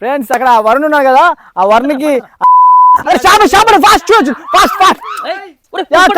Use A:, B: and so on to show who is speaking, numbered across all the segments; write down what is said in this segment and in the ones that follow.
A: Friends అక్కడ ఆ వరుణ్ ఉన్నాడు కదా ఆ వరుణ్కి షాప్ షాప్ ఫాస్ట్ చూడొచ్చు. ఫాస్ట్ ఫాస్ట్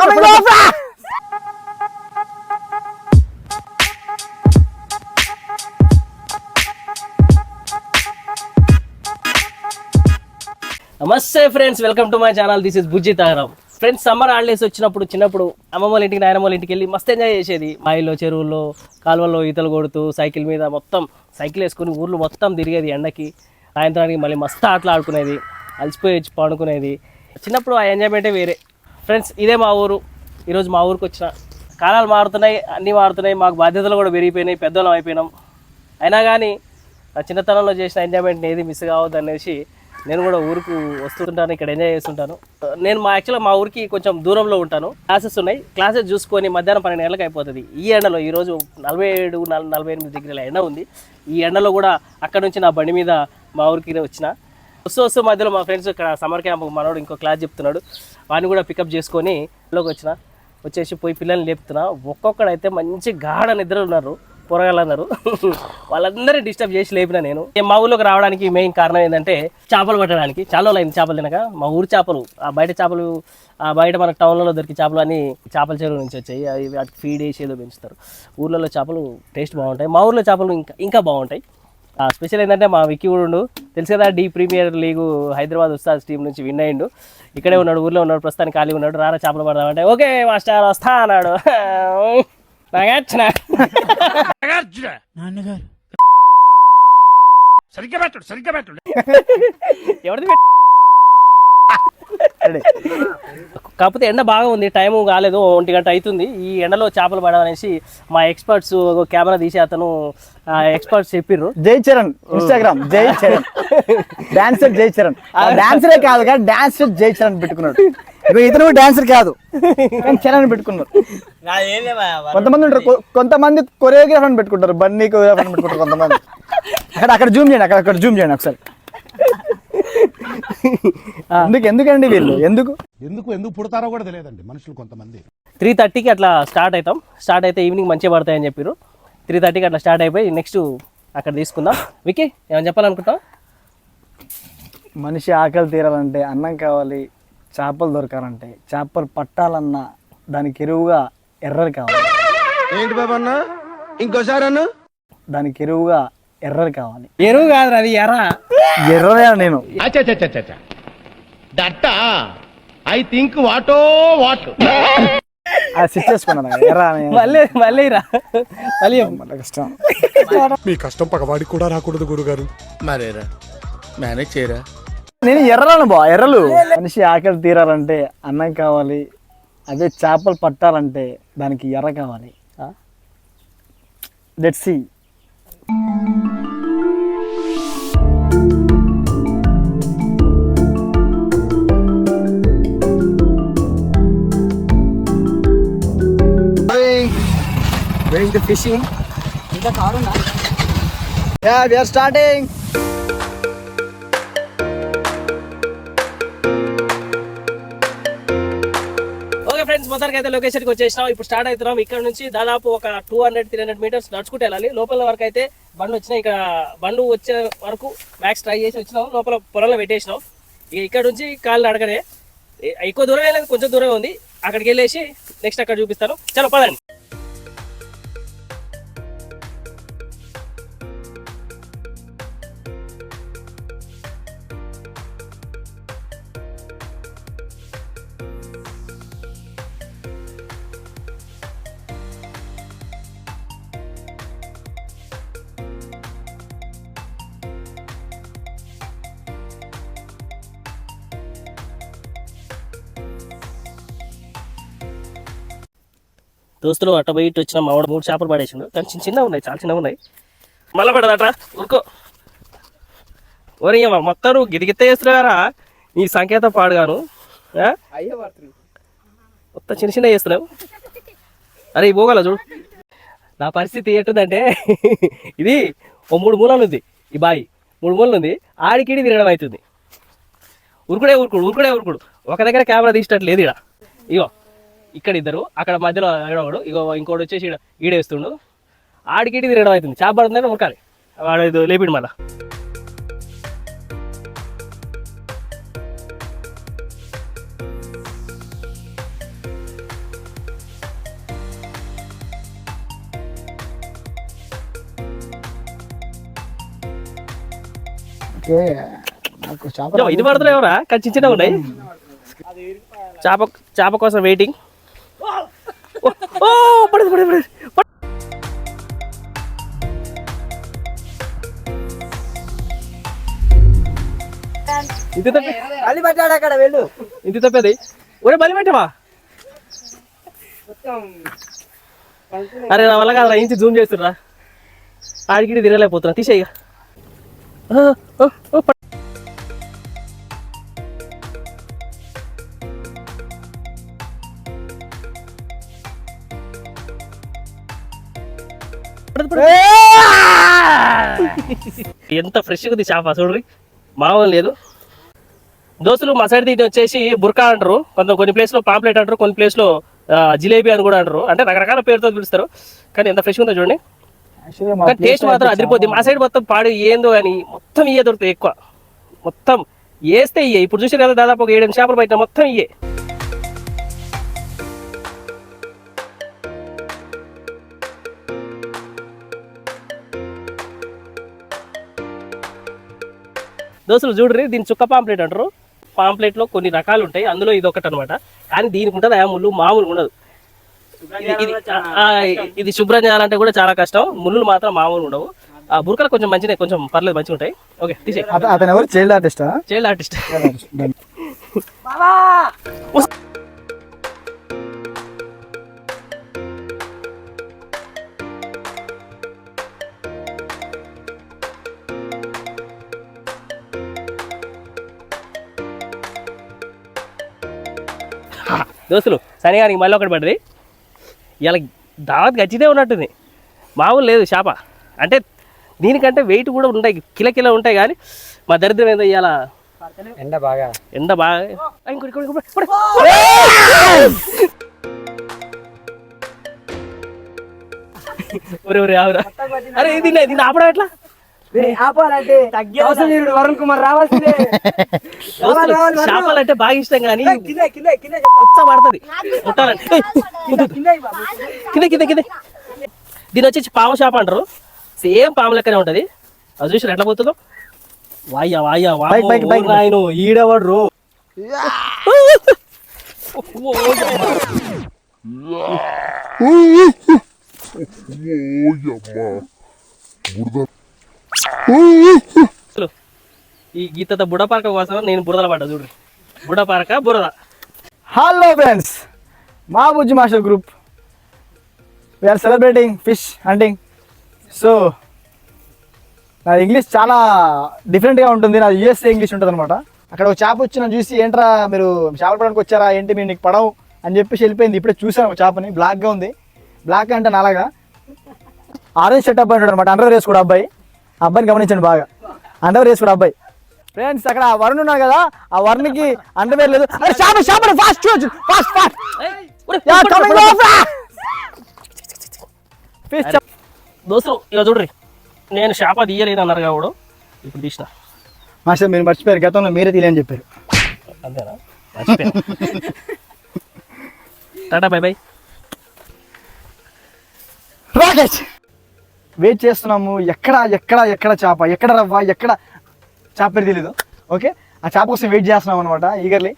A: కమింగ్
B: నమస్తే friends welcome to my channel. This is Bujji తాగరం friends summer holidays వచ్చినప్పుడు చిన్నప్పుడు అమ్మమ్మ వాళ్ళ ఇంటికి నాయనమ్మ వాళ్ళ ఇంటికి వెళ్ళి మస్తు ఎంజాయ్ చేసేది. బాయిలో చెరువుల్లో కాలువల్లో ఈతలు కొడుతూ సైకిల్ మీద మొత్తం సైకిల్ వేసుకుని ఊర్లు మొత్తం తిరిగేది ఎండకి. సాయంత్రానికి మళ్ళీ మస్తు ఆటలు ఆడుకునేది అలసిపోయి వచ్చి పడుకునేది. చిన్నప్పుడు ఆ ఎంజాయ్మెంటే వేరే. ఫ్రెండ్స్ ఇదే మా ఊరు. ఈరోజు మా ఊరికి వచ్చిన కాలాలు మారుతున్నాయి అన్నీ మారుతున్నాయి మాకు బాధ్యతలు కూడా పెరిగిపోయినాయి పెద్దోళ్ళం అయిపోయినాం. అయినా కానీ నా చిన్నతనంలో చేసిన ఎంజాయ్మెంట్ ఏది మిస్ కావద్దు అనేసి నేను కూడా ఊరికి వస్తుంటాను ఇక్కడ ఎంజాయ్ చేస్తుంటాను. నేను మా యాక్చువల్గా మా ఊరికి కొంచెం దూరంలో ఉంటాను. క్లాసెస్ ఉన్నాయి. క్లాసెస్ చూసుకొని మధ్యాహ్నం పన్నెండు గంటలకు అయిపోతుంది. ఈ ఎండలో ఈరోజు నలభై ఏడు నల- నలభై ఎనిమిది డిగ్రీల ఎండ ఉంది. ఈ ఎండలో కూడా అక్కడ నుంచి నా బండి మీద మా ఊరికి వచ్చిన. వస్తూ వస్తూ మధ్యలో మా ఫ్రెండ్స్ ఇక్కడ సమ్మర్ క్యాంప్ మనోడు ఇంకో క్లాస్ చెప్తున్నాడు. వాడిని కూడా పికప్ చేసుకొని లోకి వచ్చిన. వచ్చేసి పోయి పిల్లల్ని లేపుతున్నా. ఒక్కొక్కడైతే మంచి గాఢ నిద్ర ఉన్నారు. పొరగాళ్ళు అందరు వాళ్ళందరినీ డిస్టర్బ్ చేసి లేపిన నేను. మా ఊళ్ళోకి రావడానికి మెయిన్ కారణం ఏంటంటే చేపలు పట్టడానికి. చాలా రోజులు అయింది చేపలు తినక. మా ఊరు చేపలు ఆ బయట చేపలు ఆ బయట మన టౌన్లలో దొరికే చేపలు అని చేపల చెరువు నుంచి వచ్చాయి. అవి వాటికి ఫీడ్ వేసి ఏదో పెంచుతారు. ఊర్లలో చేపలు టేస్ట్ బాగుంటాయి. మా ఊర్లో చేపలు ఇంకా ఇంకా బాగుంటాయి. ఆ స్పెషల్ ఏంటంటే మా విక్కీ కూడా ఉండు. తెలుసు కదా the premier league Hyderabad Ustaad team నుంచి విన్ అయ్యిండు. ఇక్కడే ఉన్నాడు ఊర్లో ఉన్నాడు ప్రస్తుతానికి ఖాళీ ఉన్నాడు. రారా చేపలు పడదామంటే ఓకే మాస్టర్ వస్తా అన్నాడు నాగార్జున.
C: నాన్నగారు. సరిగ్గా పెట్టడు సరిగ్గా పెట్టడు
B: ఎవరిది కాకపోతే ఎండ బాగా ఉంది టైం కాలేదు ఒంటి గంట అవుతుంది. ఈ ఎండలో చేపలు పడవనేసి మా ఎక్స్పర్ట్స్ కెమెరా తీసి అతను ఎక్స్పర్ట్స్ చెప్పిర్రు.
A: జై చరణ్ ఇన్స్టాగ్రామ్ జై చరణ్. డాన్సర్ జై చరణ్. ఆ డాన్సరే కాదు కానీ డాన్సర్ జై చరణ్ పెట్టుకున్నాడు. ఇగో ఇతను డాన్సర్ కాదు కానీ చరణ్ పెట్టుకున్నారు కొంతమంది ఉంటారు కొంతమంది కొరియోగ్రాఫర్ పెట్టుకుంటారు బన్నీ కొరియోగ్రాఫర్ పెట్టుకుంటారు కొంతమంది. అక్కడ అక్కడ జూమ్ చేయండి అక్కడ అక్కడ జూమ్ చేయండి ఒకసారి. ఎందుకు ఎందుకండి వీళ్ళు? ఎందుకు?
D: ఎందుకు ఎందుకు పుడతారో కూడా తెలియదండి మనుషులు కొంతమంది.
B: త్రీ థర్టీకి అట్లా స్టార్ట్ అవుతాం. స్టార్ట్ అయితే ఈవినింగ్ మంచిగా పడతాయని చెప్పారు త్రీ థర్టీకి అట్లా స్టార్ట్ అయిపోయి నెక్స్ట్ అక్కడ తీసుకుందాం. వికీ ఏమైనా చెప్పాలనుకుంటావు?
A: మనిషి ఆకలి తీరాలంటే అన్నం కావాలి చేపలు దొరకాలంటే చేపలు పట్టాలన్నా దానికి ఎరువుగా ఎర్రలు కావాలి.
E: ఏంటి బాబా అన్న? ఇంకోసారి అన్న?
A: దానికి ఎరువుగా ఎర్రలు కావాలి.
B: ఎరువు కాదు అది ఎర్ర.
A: ఎర్రనే నేను.
E: దట్ట ఐ థింక్ వాటో వాట్.
A: అది స్విచ్ చేసుకున్నాను ఎర్ర.
B: మళ్ళీ మళ్ళీ రా. మళ్ళీ
A: కష్టం.
D: మీ కష్టం పగవాడికి కూడా రాకూడదు గురుగారు.
E: మరేరా? మేనేజ్ చేయరా?
A: నేను ఎర్రలను బా ఎర్రలు. మనిషి ఆకలి తీరాలంటే అన్నం కావాలి అదే చేపలు పట్టాలంటే దానికి ఎర్ర కావాలి. Let see Going to fishing. Yeah, we are starting.
B: Okay అయితే లొకేషన్కి వచ్చేసినాం. ఇప్పుడు స్టార్ట్ అవుతున్నాం. ఇక్కడ నుంచి దాదాపు ఒక two hundred three hundred metres నడుచుకుంటూ వెళ్ళాలి. లోపల వరకు అయితే బండ్లు వచ్చినాయి. ఇక్కడ బండ్లు వచ్చే వరకు మ్యాక్స్ ట్రై చేసి వచ్చినాం. లోపల పొలంలో పెట్టేసినాం. ఇక ఇక్కడ నుంచి కాళ్ళు అడగనే ఎక్కువ దూరం లేదు కొంచెం దూరం ఉంది. అక్కడికి వెళ్ళేసి నెక్స్ట్ అక్కడ చూపిస్తాను. చలో పదండి. దోస్తులు అట్ట పోయి ఇటు వచ్చిన మామిడి మూడు చేపలు పడేసిండు. కానీ చిన్న చిన్నగా ఉన్నాయి చాలా చిన్నగా ఉన్నాయి. మళ్ళీ పడదట ఊరుకో. ఓరియమ్మ మొత్తం నువ్వు గిరిగితే చేస్తున్నారా నీ సంకేత పాడుగాను? మొత్తం చిన్న చిన్న చేస్తున్నావు. అరే ఈ పోగల చూడు. నా పరిస్థితి ఎట్టుందంటే ఇది ఓ మూడు మూలలు ఉంది ఈ బాయి. మూడు మూలలు ఉంది ఆడికిడి తిరగడం అవుతుంది. ఉరుకుడే ఉరుకుడు ఉరుకుడే ఉరుకుడు ఒక దగ్గర కెమెరా తీసినట్టు లేదు ఇక్కడ ఇగో. ఇక్కడ ఇద్దరు అక్కడ మధ్యలో ఒకడు ఇగో ఇంకోటి వచ్చేసి ఈడేస్తుండు ఇది తిరగడం అవుతుంది చేప పడుతుందని ఉరకాలి వాడు లేపిడు మళ్ళా. ఇది పడుతున్నాయి ఎవరా? కానీ చిన్న ఉన్నాయి. చేప చేప కోసం వెయిటింగ్ ఓ పడదు పడదు పడదు. ఇంత తప్పే.
A: పట్టాడు అక్కడ వెళ్ళు.
B: ఇంత తప్పేది? ఒరే బలి పెట్టవా? అరే నా వల్ల కాదు ఇంచి జూమ్ చేస్తుర్రా. ఆడికి తిరగలేకపోతున్నా తీసేయి ఎంత ఫ్రెష్గా ఉంది చేప చూడ్రి? మామూలు లేదు. దోస్తులు మా సైడ్ దీన్ని వచ్చేసి బుర్కా అంటారు. కొంత కొన్ని ప్లేస్లో పాంప్లెట్ అంటారు కొన్ని ప్లేస్లో ఆ, జిలేబీ అని కూడా అంటారు. అంటే రకరకాల పేరుతో పిలుస్తారు. కానీ ఎంత ఫ్రెష్ ఉందో చూడండి. కానీ టేస్ట్ మాత్రం అదిరిపోద్ది. మా సైడ్ మొత్తం పాడు ఏందో కానీ మొత్తం ఇయ్యే దొరుకుతాయి ఎక్కువ. మొత్తం వేస్తే ఇయ్యే. ఇప్పుడు చూసారు కదా దాదాపు ఒక ఏడు చేపలు బయట మొత్తం ఇయ్యే. దోస్తులు చూడరి దీని చుక్క పాంప్లెట్ అంటారు. పాంప్లెట్లో కొన్ని రకాలు ఉంటాయి అందులో ఇది ఒకటి అనమాట కానీ దీనికి ఉంటుంది ఆ ముళ్ళు మామూలు ఉండదు. ఇది- శుభ్రం చేయాలంటే కూడా చాలా కష్టం. ముళ్ళు మాత్రం మామూలు ఉండవు. ఆ బురకలు కొంచెం మంచిగా కొంచెం పర్లేదు మంచిగా ఉంటాయి. ఓకే తీసే
A: అత- అతను ఎవరు? చైల్డ్ ఆర్టిస్టా?
B: Child artist. దోస్తులు శనిగానికి మళ్ళీ ఒకటి పడ్డది. ఇలా దావత్ గచ్చితే ఉన్నట్టుంది. మామూలు లేదు చేప. అంటే దీనికంటే వెయిట్ కూడా ఉంటాయి కిల కిలో ఉంటాయి కానీ మా దరిద్రం ఏందో ఇవాళ
A: ఎండ బాగా.
B: ఎండ బాగా. ఇంకోటి. ఒరే ఒరే ఆవురా అరే దీన్ని దీన్ని ఆపడం ఎట్లా?
A: ఆపాలంటే వరుణ్ కుమార్ రావాల్సిందే.
B: దోస్తులు, చేపలు అంటే బాగా ఇష్టం కానీ పడుతుంది. కింద కింద కింద దీని వచ్చేసి పాము చేప అంటారు. సేమ్ పాము లెక్కనే ఉంటది. అది చూసి ఎట్లా పోతుందో? వాయ్యా వాయ్యా
A: బైక్, బైక్, బైక్.
B: ఈ గీత బుడపారక కోసం నేను బురదల పడ్డా చూడు. బుడపారక బురద.
A: హలో ఫ్రెండ్స్ మా Bujji master group we are celebrating fish hunting so నా ఇంగ్లీష్ చాలా డిఫరెంట్గా ఉంటుంది. నా యూఎస్ఏ ఇంగ్లీష్ ఉంటుంది అనమాట అక్కడ ఒక చేప వచ్చి నన్ను చూసి ఏంట్రా మీరు చేపలు పడడానికి వచ్చారా? ఏంటి మీరు నీకు పడవు? అని చెప్పేసి వెళ్ళిపోయింది. ఇప్పుడే చూసాను చేపని. బ్లాక్గా ఉంది. బ్లాక్ అంటే నాలాగా. ఆరెంజ్ షర్ట్ అబ్బాయి ఉంటాడు అనమాట అండర్ వేసుకోడు అబ్బాయి. అబ్బాయిని గమనించండి బాగా. అండర్ వేసుకోడు అబ్బాయి. ఫ్రెండ్స్ అక్కడ ఆ వరుణ్ ఉన్నాడు కదా ఆ వరుణ్కి అండర్వేర్ లేదు. అరే చేప ఫాస్ట్ చూడొచ్చు ఫాస్ట్ ఫాస్ట్
B: దోస్తులు ఇక చూడ్రి నేను షాప తీయలేదు అన్నారు కాబట్టి ఇప్పుడు తీసిన.
A: మాస్టర్ మీరు మర్చిపోయారు. గతంలో మీరే తీయని చెప్పారు.
B: అంతేనా? Tata bye bye.
A: Rakesh. Wait చేస్తున్నాము. ఎక్కడ ఎక్కడ ఎక్కడ చేప ఎక్కడ రవ్వ ఎక్కడ చేప పేరు తెలీదు. ఓకే ఆ చేప కోసం వెయిట్ చేస్తున్నాం అనమాట ఈగర్లీ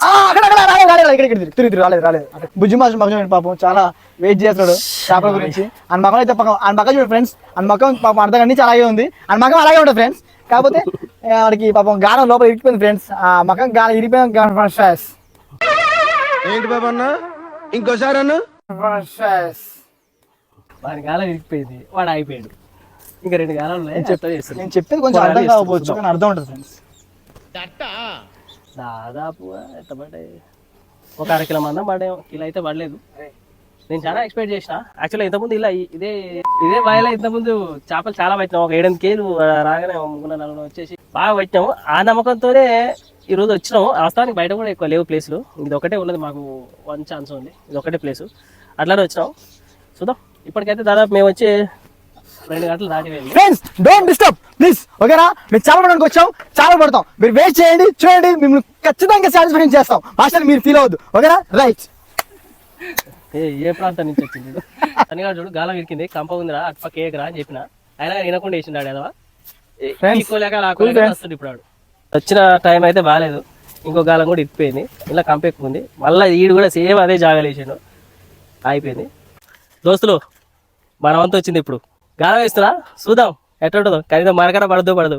A: అక్కడ అక్కడ రాలేదు రాలేదు ఇక్కడ ఇక్కడ తిరిగి తిరిగి రాలేదు రాలేదు. బుజ్జి మాస్టర్ మగం చూడండి పాపం చాలా వెయిట్ చేస్తున్నాడు చేపల గురించి. ఆయన మగం అయితే పక్కన ఆయన మగం చూడండి ఫ్రెండ్స్ ఆయన మగం పాపం అర్థం నుంచి అలాగే ఉంది. ఆయన మగం అలాగే ఉంటుంది ఫ్రెండ్స్ కాకపోతే వాడికి పాపం గానం లోపల ఇరిగిపోయింది ఫ్రెండ్స్ ఆ మగం గానం ఇరిగిపోయింది గానం ఫ్రెండ్స్
E: ఏంటి బాబు అన్న? ఇంకోసారి అన్న?
A: ఫ్రెండ్స్
B: వాడి గాలం ఇరిగిపోయింది వాడు అయిపోయాడు ఇంకా రెండు గాలాలు ఉన్నాయి అట్లా చేస్తున్నాను.
A: నేను చెప్పేది కొంచెం అర్థం కాకపోవచ్చు కానీ అర్థం ఉంటుంది ఫ్రెండ్స్.
B: దాదాపు ఎంత పడ్డాయి? ఒక అర కిలో మందం పడ్డాయి కిలో అయితే పడలేదు. నేను చాలా ఎక్స్పెక్ట్ చేసిన. యాక్చువల్గా ఇంతకుముందు ఇలా ఇదే ఇదే బాయిలో ఇంతకుముందు చేపలు చాలా పట్టినాం. ఒక ఏడెనిమిది కేలు రాగానే ముగ్గురు నలుగురు వచ్చేసి బాగా పట్టినాము. ఆ నమ్మకంతోనే ఈ రోజు వచ్చినాము. వాస్తవానికి బయట కూడా ఎక్కువ లేవు ప్లేసులు. ఇది ఒకటే ఉన్నది మాకు వన్ ఛాన్స్ ఉంది ఇది ఒకటే ప్లేసు అట్లానే వచ్చినాం. చూద్దాం. ఇప్పటికైతే దాదాపు మేము వచ్చి రెండు గంటలు దాటిపోయింది.
A: ఫ్రెండ్స్ డోంట్ డిస్టర్బ్ ప్లీజ్ ఓకేనా? మేము చాలా పడడానికి వచ్చాం చాలా పడతాం. మీరు వెయిట్ చేయండి చూడండి మిమ్మల్ని ఖచ్చితంగా సాటిస్ఫాక్షన్ చేస్తాం. మాస్టర్ మీరు ఫీల్ అవ్వద్దు ఓకేనా? రైట్
B: ఏ ఏ ప్రాంతం నుంచి వచ్చింది తనిగా చూడు గాలం ఇరికింది కంప ఉందిరా అటుపక్క ఏకరా అని చెప్పిన. అయినా వినకుండా వేసిండాడు ఎదవా తీసుకోలేక. వస్తుంది ఇప్పుడు. వచ్చిన టైం అయితే బాగాలేదు ఇంకో గాలం కూడా ఇప్పిపోయింది ఇలా కంప ఎక్కువ ఉంది. మళ్ళీ ఈడు కూడా సేమ్ అదే జాగలేసాడు అయిపోయింది. దోస్తులు మన వంతు వచ్చింది ఇప్పుడు. గాలం వేస్తున్నా చూద్దాం. ఎట్టుంటుందో కనీసం మనకన్నా పడదు పడదు.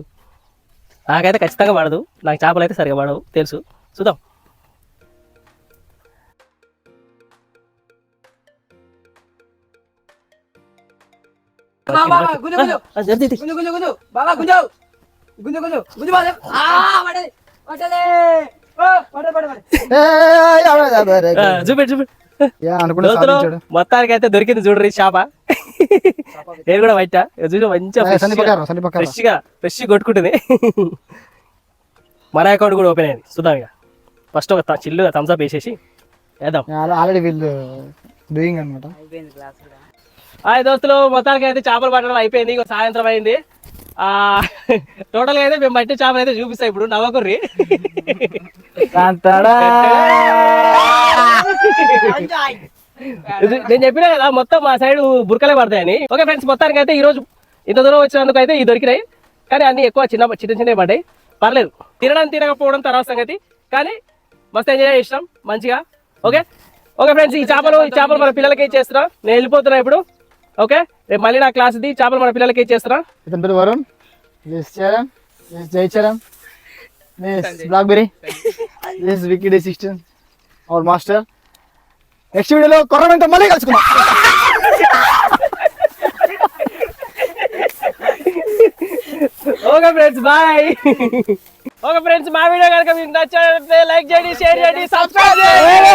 B: నాకైతే ఖచ్చితంగా పడదు. నాకు చేపలు అయితే సరిగా పడవు తెలుసు. చూద్దాం. చూపెట్టు చూపెట్టు. మొత్తానికి అయితే దొరికింది చూడరి చేప. నేను కూడా బయట చూడ మంచిగా.
A: ఫ్రెష్గా
B: ఫ్రెష్ కొట్టుకుంటుంది. మన అకౌంట్ కూడా ఓపెన్ అయింది. చూద్దాం ఇక. ఫస్ట్ ఒక చిల్లుగా థమ్స్అప్ వేసేసి వేద్దాం.
A: ఆల్రెడీ వీళ్ళు డూయింగ్ అనమాట
B: హాయ్ దోస్తులు మొత్తానికి అయితే చేపలు పట్టడం అయిపోయింది. ఇక సాయంత్రం అయింది. టోటల్గా అయితే మేము పట్టే చేపలు అయితే చూపిస్తాం ఇప్పుడు నవ్వకుర్రి. నేను చెప్పినా కదా మొత్తం మా సైడ్ బురకలే పడతాయని. ఓకే ఫ్రెండ్స్ మొత్తానికి అయితే ఈ రోజు ఇంత దూరం వచ్చినందుకు అయితే ఈ దొరికినాయి. కానీ అన్ని ఎక్కువ చిన్న చిన్న చిన్నవి పడ్డాయి. పర్లేదు. తినడం తినకపోవడం తర్వాత సంగతి. కానీ మస్తు ఎంజాయ్ చేసినాం మంచిగా. ఓకే? ఓకే ఫ్రెండ్స్ ఈ చేపలు ఈ చేపలు మన పిల్లలకి ఇచ్చేస్తున్నా నేను వెళ్ళిపోతున్నా ఇప్పుడు. ఓకే? రేపు మళ్ళీ నా క్లాస్ ఇది చేపలు మన పిల్లలకి ఇచ్చేస్తున్నా
A: ఇతని పేరు Varun this Charan this Jai Charan this BlackBerry this Vicky day sixteen our master next వీడియోలో కొరడంతో మళ్ళీ కలుసుకుందాం.
B: Okay friends bye okay friends మా వీడియో కనుక మీకు నచ్చినట్లయితే లైక్ చేయండి షేర్ చేయండి సబ్స్క్రైబ్ చేయండి.